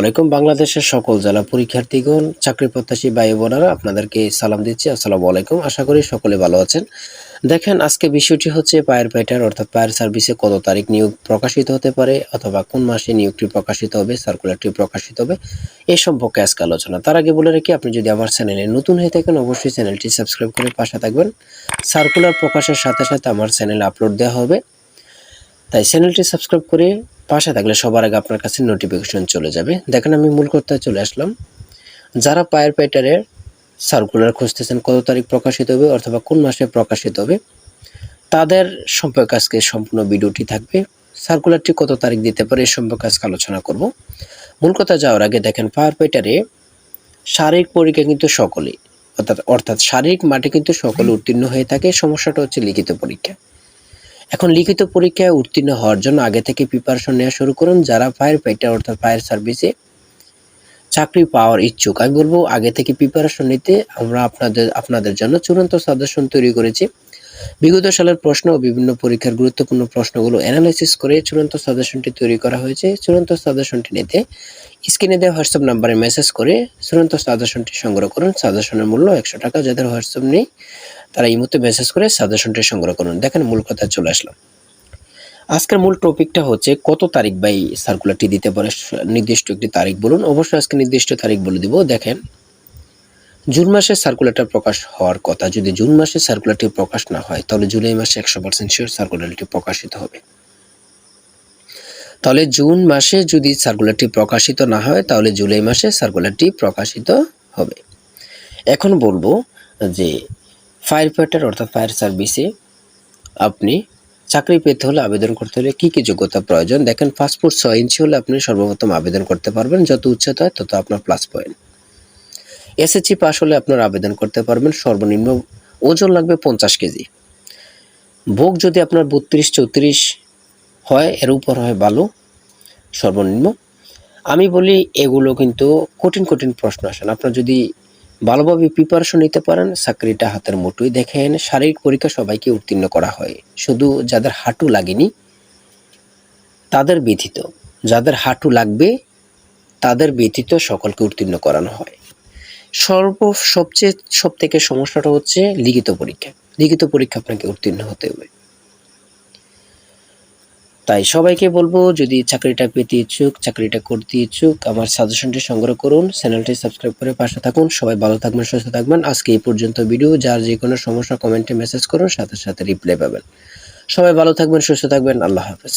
আলাইকুম। বাংলাদেশের সকল জেলা পরীক্ষার্থীগণ, চাকরি প্রত্যাশী ভাই বোনেরা, আপনাদেরকে সালাম দিচ্ছি। আসসালামু আলাইকুম। আশা করি সকলে ভালো আছেন। দেখেন, আজকে বিষয়টি হচ্ছে পায়ের প্যাটার অর্থাৎ পায়ের সার্ভিসে কত তারিখ নিয়োগ প্রকাশিত হতে পারে, অথবা কোন মাসে নিয়োগটি প্রকাশিত হবে সার্কুলারটি প্রকাশিত হবে, এ সম্পর্কে আজকে আলোচনা। তার আগে বলে রাখি, আপনি যদি আমার চ্যানেলে নতুন হয়ে থাকেন, অবশ্যই চ্যানেলটি সাবস্ক্রাইব করে পাশে থাকবেন। সার্কুলার প্রকাশের সাথে সাথে আমার চ্যানেলে আপলোড দেওয়া হবে। তাই চ্যানেলটি সাবস্ক্রাইব করে পাশে থাকলে সবার আগে আপনার কাছে নোটিফিকেশন চলে যাবে। দেখেন আমি মূল কথায় চলে আসলাম। যারা পায়ের প্যাটারের সার্কুলার খুঁজতেছেন, কত তারিখ প্রকাশিত হবে অথবা কোন মাসে প্রকাশিত হবে, তাদের সম্পর্কে আজকে সম্পূর্ণ ভিডিওটি থাকবে। সার্কুলারটি কত তারিখ দিতে পারে এই সম্পর্কে আজকে আলোচনা করব। মূল কথা যাওয়ার আগে দেখেন পাওয়ার পেটারে শারীরিক পরীক্ষা কিন্তু সকলেই, অর্থাৎ অর্থাৎ শারীরিক মাঠে কিন্তু সকলে উত্তীর্ণ হয়ে থাকে। সমস্যাটা হচ্ছে লিখিত পরীক্ষা। এখন লিখিত পরীক্ষায় উত্তীর্ণ হওয়ার জন্য আগে থেকে প্রিপারেশন নেওয়া শুরু করুন, যারা ফায়ার ফাইটার অর্থাৎ ফায়ার সার্ভিসে চাকরি পাওয়ার ইচ্ছুক। আমি বলব, আগে থেকে প্রিপারেশন নিতে আমরা আপনাদের আপনাদের জন্য চূড়ান্ত সাজেশন তৈরি করেছি। বিগত সালের প্রশ্ন ও বিভিন্ন পরীক্ষার গুরুত্বপূর্ণ প্রশ্নগুলো অ্যানালাইসিস করে চূড়ান্ত সাজেশনটি তৈরি করা হয়েছে। চূড়ান্ত সাজেশনটি নিতে স্ক্রিনে দেওয়া হোয়াটসঅ্যাপ নাম্বারে মেসেজ করে চূড়ান্ত সাজেশনটি সংগ্রহ করুন। সাজেশনের মূল্য একশো টাকা। যাদের হোয়াটসঅ্যাপ নেই, তারা এই মুহূর্তে মেসেজ করে সাজেশনটি সংগ্রহ করুন। দেখেন মূল কথা চলে আসলাম। আজকের মূল টপিকটা হচ্ছে, কত তারিখ বা এই সার্কুলারটি দিতে পারে? নির্দিষ্ট একটি তারিখ বলুন। অবশ্যই আজকে নির্দিষ্ট তারিখ বলে দিব। দেখেন, জুন মাসে সার্কুলারটা প্রকাশ হওয়ার কথা। যদি জুন মাসে সার্কুলারটি প্রকাশ না হয়, তাহলে জুলাই মাসে একশো পার্সেন্ট শিওর সার্কুলারটি প্রকাশিত হবে। তাহলে জুন মাসে যদি সার্কুলারটি প্রকাশিত না হয়, তাহলে জুলাই মাসে সার্কুলারটি প্রকাশিত হবে। এখন বলব যে ফায়ার ফাইটার অর্থাৎ ফায়ার সার্ভিসে আপনি চাকরি পেতে হলে আবেদন করতে হলে কী কী যোগ্যতা প্রয়োজন? দেখেন পাসপোর্ট ছয় ইঞ্চি হলে আপনি সর্বপ্রথম আবেদন করতে পারবেন, যত উচ্চতা হয় তত আপনার প্লাস পয়েন্ট এসএসসি পাস হলে আপনার আবেদন করতে পারবেন, সর্বনিম্ন ওজন লাগবে পঞ্চাশ কেজি। ভোগ যদি আপনার বত্রিশ চৌত্রিশ হয়, এর উপর হয় ভালো সর্বনিম্ন। আমি বলি এগুলো কিন্তু কঠিন কঠিন প্রশ্ন আসেন আপনার যদি ভালোভাবে প্রিপারেশন নিতে পারেন, চাকরিটা হাতের মুঠোই দেখেন, শারীরিক পরীক্ষা সবাইকে উত্তীর্ণ করা হয়। শুধু যাদের হাঁটু লাগেনি, তাদের ব্যথিত। যাদের হাঁটু লাগবে, তাদের ব্যথিত সকলকে উত্তীর্ণ করানো হয়। সর্ব, সবচেয়ে সব থেকে সমস্যাটা হচ্ছে লিখিত পরীক্ষা। লিখিত পরীক্ষা আপনাকে উত্তীর্ণ হতে হবে। তাই সবাইকে বলব, যদি চাকরিটা পেতে ইচ্ছুক, চাকরিটা করতে ইচ্ছুক, আমার সাজেশনটি সংগ্রহ করুন, চ্যানেলটি সাবস্ক্রাইব করে পাশে থাকুন, সবাই ভালো থাকবেন, সুস্থ থাকবেন। আজকে এই পর্যন্ত ভিডিও, যার যে কোনো সমস্যা কমেন্টে মেসেজ করুন, সাথে সাথে রিপ্লাই পাবেন। সবাই ভালো থাকবেন, সুস্থ থাকবেন, আল্লাহ হাফেজ।